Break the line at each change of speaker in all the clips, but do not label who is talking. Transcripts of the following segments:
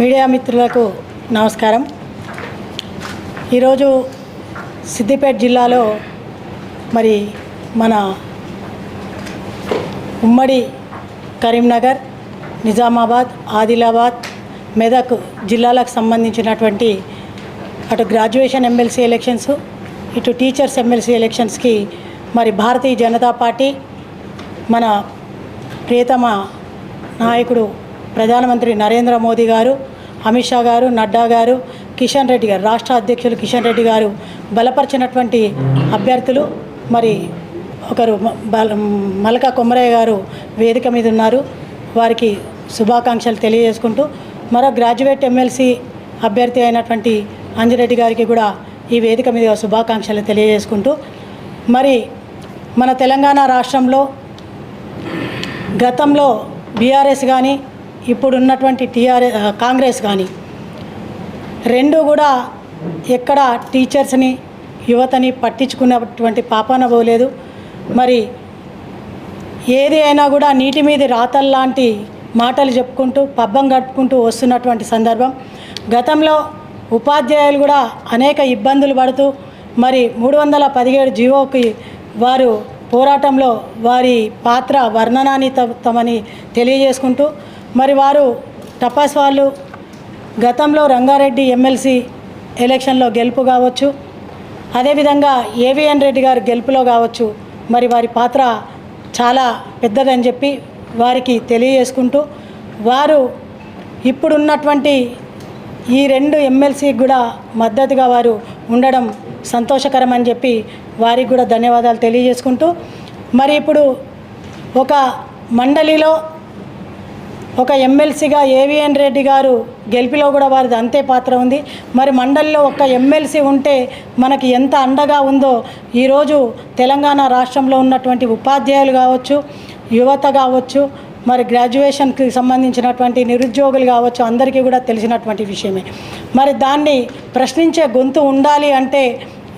Media మిత్రులకు నమస్కారం. ఈరోజు సిద్దిపేట జిల్లాలో మరి మన ఉమ్మడి కరీంనగర్ నిజామాబాద్ ఆదిలాబాద్ మెదక్ జిల్లాలకు సంబంధించినటువంటి అటు గ్రాడ్యుయేషన్ ఎమ్మెల్సీ ఎలక్షన్స్ ఇటు టీచర్స్ ఎమ్మెల్సీ ఎలక్షన్స్కి మరి భారతీయ జనతా పార్టీ మన ప్రియతమ నాయకుడు ప్రధానమంత్రి నరేంద్ర మోదీ గారు అమిత్ షా గారు నడ్డా గారు కిషన్ రెడ్డి గారు రాష్ట్ర అధ్యక్షులు కిషన్ రెడ్డి గారు బలపరిచినటువంటి అభ్యర్థులు మరి ఒకరు బల మలక కొమ్మరయ్య గారు వేదిక మీద ఉన్నారు. వారికి శుభాకాంక్షలు తెలియజేసుకుంటూ మరో గ్రాడ్యుయేట్ ఎమ్మెల్సీ అభ్యర్థి అయినటువంటి అంజిరెడ్డి గారికి కూడా ఈ వేదిక మీద శుభాకాంక్షలు తెలియజేసుకుంటూ మరి మన తెలంగాణ రాష్ట్రంలో గతంలో బీఆర్ఎస్ కానీ ఇప్పుడున్నటువంటి టీఆర్ఎస్ కాంగ్రెస్ కానీ రెండు కూడా ఎక్కడ టీచర్స్ని యువతని పట్టించుకున్నటువంటి పాపాన పోలేదు. మరి ఏది అయినా కూడా నీటి మీద రాతల్లాంటి మాటలు చెప్పుకుంటూ పబ్బం గడుపుకుంటూ వస్తున్నటువంటి సందర్భం. గతంలో ఉపాధ్యాయులు కూడా అనేక ఇబ్బందులు పడుతూ మరి మూడు వందల పదిహేడు జీవోకి వారు పోరాటంలో వారి పాత్ర వర్ణనాతీతమని తెలియజేసుకుంటూ మరి వారు టపాస్ వాళ్ళు గతంలో రంగారెడ్డి ఎమ్మెల్సీ ఎలక్షన్లో గెలుపు కావచ్చు. అదేవిధంగా ఏవిఎన్ రెడ్డి గారు గెలుపులో కావచ్చు. మరి వారి పాత్ర చాలా పెద్దదని చెప్పి వారికి తెలియజేసుకుంటూ వారు ఇప్పుడున్నటువంటి ఈ రెండు ఎమ్మెల్సీకి కూడా మద్దతుగా వారు ఉండడం సంతోషకరం అని చెప్పి వారికి కూడా ధన్యవాదాలు తెలియజేసుకుంటూ మరి ఇప్పుడు ఒక మండలిలో ఒక ఎమ్మెల్సీగా ఏవిఎన్ రెడ్డి గారు గెలిపిలో కూడా వారిది అంతే పాత్ర ఉంది. మరి మండలిలో ఒక ఎమ్మెల్సీ ఉంటే మనకి ఎంత అండగా ఉందో ఈరోజు తెలంగాణ రాష్ట్రంలో ఉన్నటువంటి ఉపాధ్యాయులు కావచ్చు యువత కావచ్చు మరి గ్రాడ్యుయేషన్కి సంబంధించినటువంటి నిరుద్యోగులు కావచ్చు అందరికీ కూడా తెలిసినటువంటి విషయమే. మరి దాన్ని ప్రశ్నించే గొంతు ఉండాలి అంటే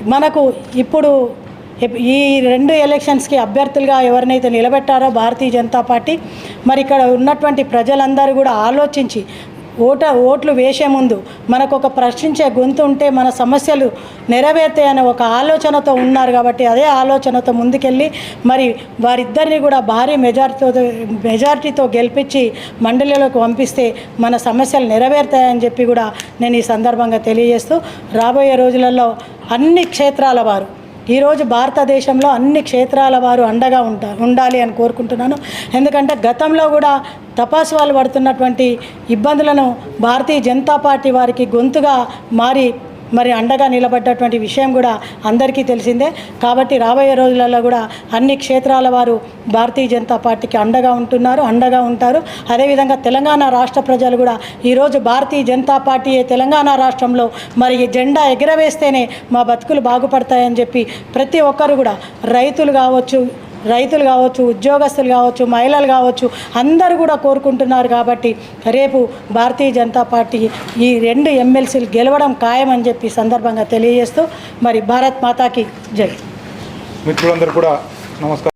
మనకు ఇప్పుడు ఈ రెండు ఎలక్షన్స్కి అభ్యర్థులుగా ఎవరినైతే నిలబెట్టారో భారతీయ జనతా పార్టీ మరి ఇక్కడ ఉన్నటువంటి ప్రజలందరూ కూడా ఆలోచించి ఓట ఓట్లు వేసే ముందు మనకు ఒక ప్రశ్నించే గొంతు ఉంటే మన సమస్యలు నెరవేర్తాయనే ఒక ఆలోచనతో ఉన్నారు కాబట్టి అదే ఆలోచనతో ముందుకెళ్ళి మరి వారిద్దరిని కూడా భారీ మెజార్టీతో మెజార్టీతో గెలిపించి మండలిలోకి పంపిస్తే మన సమస్యలు నెరవేరుతాయని చెప్పి కూడా నేను ఈ సందర్భంగా తెలియజేస్తూ రాబోయే రోజులలో అన్ని క్షేత్రాల వారు ఈరోజు భారతదేశంలో అన్ని క్షేత్రాల వారు అండగా ఉంటా ఉండాలి అని కోరుకుంటున్నాను. ఎందుకంటే గతంలో కూడా తపాసు వాళ్ళు పడుతున్నటువంటి ఇబ్బందులను భారతీయ జనతా పార్టీ వారికి గొంతుగా మారి మరి అండగా నిలబడ్డటువంటి విషయం కూడా అందరికీ తెలిసిందే. కాబట్టి రాబోయే రోజులలో కూడా అన్ని క్షేత్రాల వారు భారతీయ జనతా పార్టీకి అండగా ఉంటున్నారు అండగా ఉంటారు. అదేవిధంగా తెలంగాణ రాష్ట్ర ప్రజలు కూడా ఈరోజు భారతీయ జనతా పార్టీ తెలంగాణ రాష్ట్రంలో మరి ఈ జెండా ఎగరవేస్తేనే మా బతుకులు బాగుపడతాయని చెప్పి ప్రతి ఒక్కరు కూడా రైతులు కావచ్చు రైతులు కావచ్చు ఉద్యోగస్తులు కావచ్చు మహిళలు కావచ్చు అందరూ కూడా కోరుకుంటున్నారు కాబట్టి రేపు భారతీయ జనతా పార్టీ ఈ రెండు ఎమ్మెల్సీలు గెలవడం ఖాయమని చెప్పి సందర్భంగా తెలియజేస్తూ మరి భారత్ మాతాకి జై.
మిత్రులందరూ కూడా నమస్కారం.